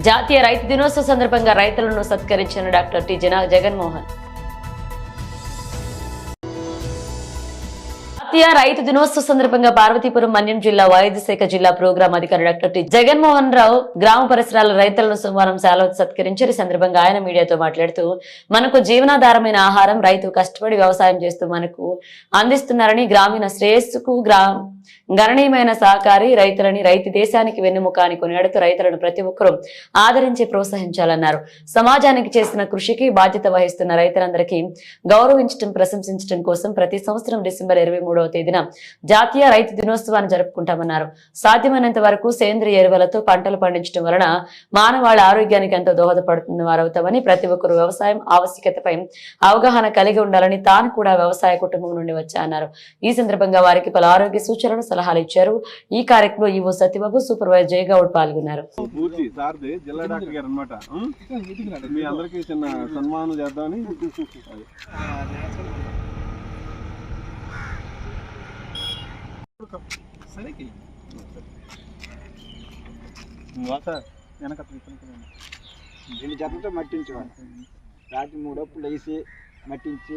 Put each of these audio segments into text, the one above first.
జాతీయ రైతు దినోత్సవ సందర్భంగా రైతులను సత్కరించిన డాక్టర్ టి జనా జగన్మోహన్. జాతీయ రైతు దినోత్సవ సందర్భంగా పార్వతీపురం మన్యం జిల్లా వైద్య శాఖ జిల్లా ప్రోగ్రాం అధికారి డాక్టర్ టి జగన్మోహన్ రావు గ్రామ పరిసరాల రైతులను సోమవారం సెలవు సత్కరించారు ఈ సందర్భంగా ఆయన మీడియాతో మాట్లాడుతూ మనకు జీవనాధారమైన ఆహారం రైతు కష్టపడి వ్యవసాయం చేస్తూ మనకు అందిస్తున్నారని గ్రామీణ శ్రేయస్సుకు గ్రామ గణనీయమైన సహకారి రైతులని రైతు దేశానికి వెన్నెముక అని కొనియాడుతూ రైతులను ప్రతి ఒక్కరూ ఆదరించి ప్రోత్సహించాలన్నారు. సమాజానికి చేసిన కృషికి బాధ్యత వహిస్తున్న రైతులందరికీ గౌరవించడం ప్రశంసించడం కోసం ప్రతి సంవత్సరం డిసెంబర్ ఇరవై మూడవ తేదీన జాతీయ రైతు దినోత్సవాన్ని జరుపుకుంటామన్నారు. సాధ్యమైనంత వరకు సేంద్రియ ఎరువులతో పంటలు పండించడం వలన మానవాళి ఆరోగ్యానికి ఎంతో దోహదపడుతున్న వారవుతామని ప్రతి ఒక్కరూ వ్యవసాయం ఆవశ్యకతపై అవగాహన కలిగి ఉండాలని తాను కూడా వ్యవసాయ కుటుంబం నుండి వచ్చా అన్నారు ఈ సందర్భంగా వారికి పలు ఆరోగ్య సూచనలు సలహాలు ఇచ్చారు. ఈ కార్యక్రమంలో ఈవో సత్యబాబు సూపర్వైజర్ జయగౌడ్ పాల్గొన్నారు. పూర్తి సార్ది జిల్లా డాక్టర్ గారు అనమాట మీ అందరికి చిన్న సన్మానం చేద్దామని. జతలతో మట్టించేవాడు రాత్రి మూడప్పుడు లేచి మట్టించి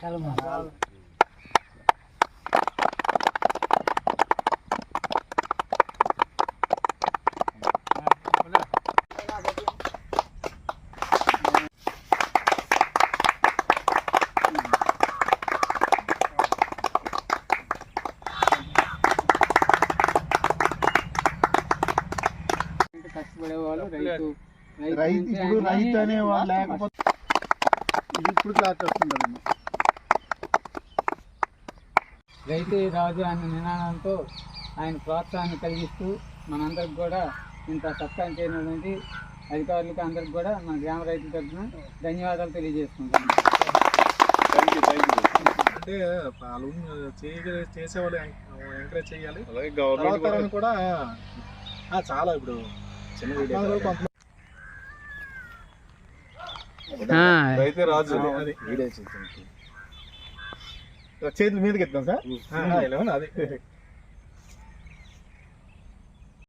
కవర్ అయిపోయింది. కష్టపడేవాళ్ళు రైతు రైతు ఇప్పుడు రైతు అనేవాడు లేకపోతే ఇది ఇప్పుడు క్లాస్ వస్తుందండి రైతు రాజు అనే నినాదంతో ఆయన ప్రోత్సాహాన్ని కలిగిస్తూ మనందరికి కూడా ఇంత సత్కారం చేయనటువంటి అధికారులకు అందరికి కూడా మన గ్రామ రైతుల తరఫున ధన్యవాదాలు యూ అంటే వాళ్ళు చేయగలి చేసేవాళ్ళు ఎంకరేజ్ చేయాలి. అలాగే గవర్నమెంట్ కూడా చాలా ఇప్పుడు చిన్న వీడియో రైతే రాజు. అది చేతుల మీదకి ఎత్తాం సార్? అది.